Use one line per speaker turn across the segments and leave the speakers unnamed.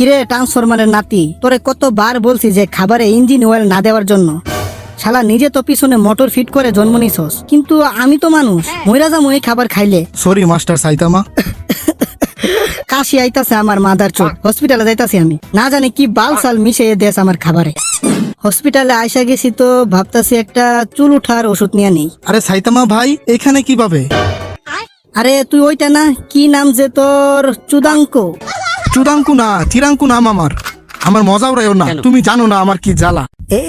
কিরে ট্রান্সফরমারের নাতি তোরে কতবার বলছি যে খাবারে ইঞ্জিন অয়েল না দেওয়ার জন্য। শালা নিজে তো পিছনে মোটর ফিট করে জন্ম নিছস কিন্তু আমি তো মানুষ মইরা যাব এই খাবার খাইলে।
সরি মাস্টার সাইতামা
কাশি আইতাছে আমার মাদার চোখ হসপিটালে যাইতাছি আমি। না জানি কি বাল সাল মিশিয়ে দেশ আমার খাবারে। হসপিটালে আইসা গেছি তো ভাবতাছি একটা চুল উঠার ওষুধ নিয়ে নেই।
আরে সাইতামা ভাই এখানে কীভাবে?
আরে তুই ওইটা না কি নাম যে তোর চুদাঙ্ক?
চুদাঙ্কু না চিরাঙ্কু নাম আমার আমার মজাও রায়ও না তুমি জানো না আমার কি জ্বালা।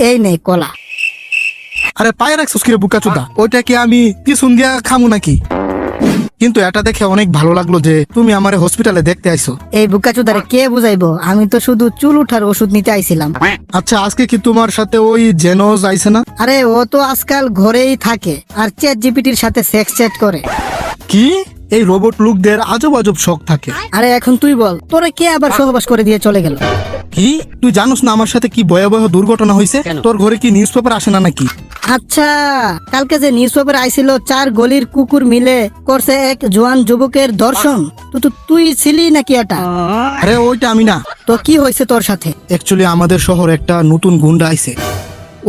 এই নেই কলা।
আরে পায়ে রাখছিস কিরে বুকা চুদা? ওইটা কি আমি পিছন দিয়া খামু নাকি? কিন্তু এটা দেখে অনেক ভালো লাগল যে তুমি আমারে হসপিটালে দেখতে আইছো।
এই বুকাচুদারে কে বুঝাইবো? আমি তো শুধু চুল উঠার ওষুধ নিতে আইছিলাম।
আচ্ছা আজকে কি তোমার সাথে ওই জেনোজ আইছে না?
আরে ও তো আজকাল ঘরেই থাকে আর চ্যাট জিপিটির সাথে সেক্স চ্যাট করে।
কি? এই রোবট লুকদের আজব আজব শখ থাকে।
আরে এখন তুই বল তোরে কে আবার সহবাস করে দিয়ে চলে গেল?
কি? তুই জানোস না আমার সাথে কি ভয়াবহ দুর্ঘটনা হয়েছে? তোর ঘরে কি নিউজ পেপার আসে না নাকি?
আচ্ছা কালকে যে নিউজ পেপার আইছিল চার গলির কুকুর মিলে করছে এক জোয়ান যুবকের দর্শন। তো তো তুই ছিলি নাকি এটা?
আরে ওইটা আমি না।
তো কি হয়েছে তোর সাথে?
অ্যাকচুয়ালি আমাদের শহর একটা নতুন গুন্ডা আইছে।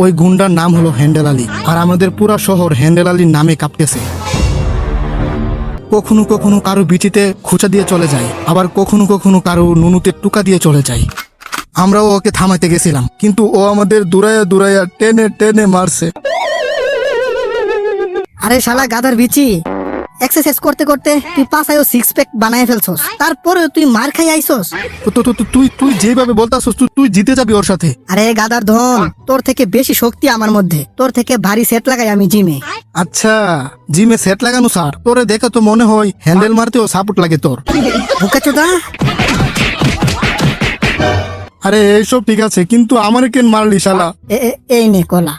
ওই গুন্ডার নাম হলো হ্যান্ডেল আলী। আর আমাদের পুরা শহর হ্যান্ডেল আলীর নামে কাঁপতেছে। কখনো কখনো কারও বিচিতে খোঁচা দিয়ে চলে যায়, আবার কখনো কখনো কারও নুনুতে টুকা দিয়ে চলে যায়। আমরাও ওকে থামাতে গেছিলাম, কিন্তু ও আমাদের দূরায়া দূরায়া টেনে টেনে মারছে।
আরে শালা গাদার বিচি! এক্সারসাইজ করতে করতে তুই পাশায়ও সিক্স প্যাক বানায় ফেলছস। তারপরে তুই মার খাই আইছস।
তুই তুই যেভাবে বলতাছস তুই তুই জিতে যাবি ওর সাথে।
আরে গাদার ধন তোর থেকে বেশি শক্তি আমার মধ্যে। তোর থেকে ভারী সেট লাগাই আমি জিমে
আচ্ছা জিমে সেট লাগানো স্যার। তোরে দেখে তো মনে হয় হ্যান্ডেল মারতেও সাপোর্ট লাগে তোর।
বুকাচোদা
আরে এইসব ঠিক আছে কিন্তু আমার কেন মারলি শালা?
এই নে কলা।